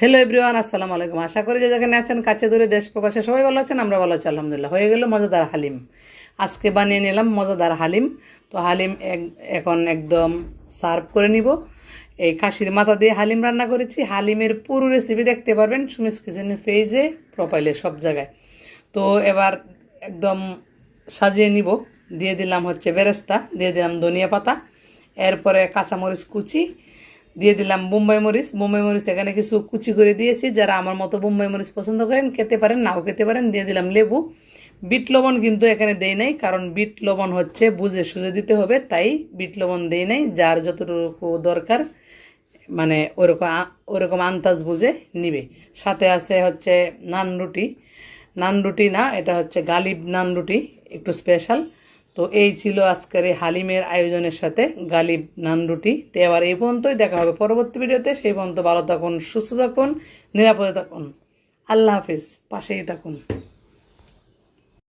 Hello everyone আসসালামু আলাইকুম। আশা করি যে যেখানে আছেন, কাছে দূরে, দেশ প্রবাসে সবাই ভালো আছেন, আমরা ভালো আছি, আলহামদুলিল্লাহ। হয়ে গেল মজাদার হালিম। আজকে বানিয়ে নিলাম মজাদার হালিম। তো হালিম এখন একদম সার্ভ করে নিব। এই কাশির মাথা দিয়ে হালিম রান্না করেছি। হালিমের পুরো রেসিপি দেখতে পারবেন সুমিস কিচেনের পেজে প্রোফাইলে সব জায়গায়। তো এবার একদম সাজিয়ে নিব। দিয়ে দিলাম হচ্ছে বেরেস্তা, দিয়ে দিলাম ধনিয়া পাতা, এরপরে কাঁচামরিচ কুচি দিয়ে দিলাম বোম্বাই মরিচ। বোম্বাই মরিচ এখানে কিছু কুচি করে দিয়েছি। যারা আমার মতো বোম্বাই মরিচ পছন্দ করেন, খেতে পারেন, নাও খেতে পারেন, দিয়ে দিলাম লেবু। বিট লবণ কিন্তু এখানে দেই নাই, কারণ বিট লবণ হচ্ছে বুঝে সুঝে দিতে হবে, তাই বিট লবণ দেই নাই। যার যতটুকু দরকার মানে ওরকম ওরকম আন্দাজ বুঝে নিবে। সাথে আছে হচ্ছে নান রুটি। নান রুটি না, এটা হচ্ছে গালিব নান রুটি, একটু স্পেশাল তো এই ছিল আজকের এই হালিমের আয়োজনের সাথে গালিব নান রুটি তো এবার এই পর্যন্তই দেখা হবে পরবর্তী ভিডিওতে। সেই পর্যন্ত ভালো থাকুন, সুস্থ থাকুন, নিরাপদে থাকুন। আল্লাহ হাফিজ, পাশেই থাকুন।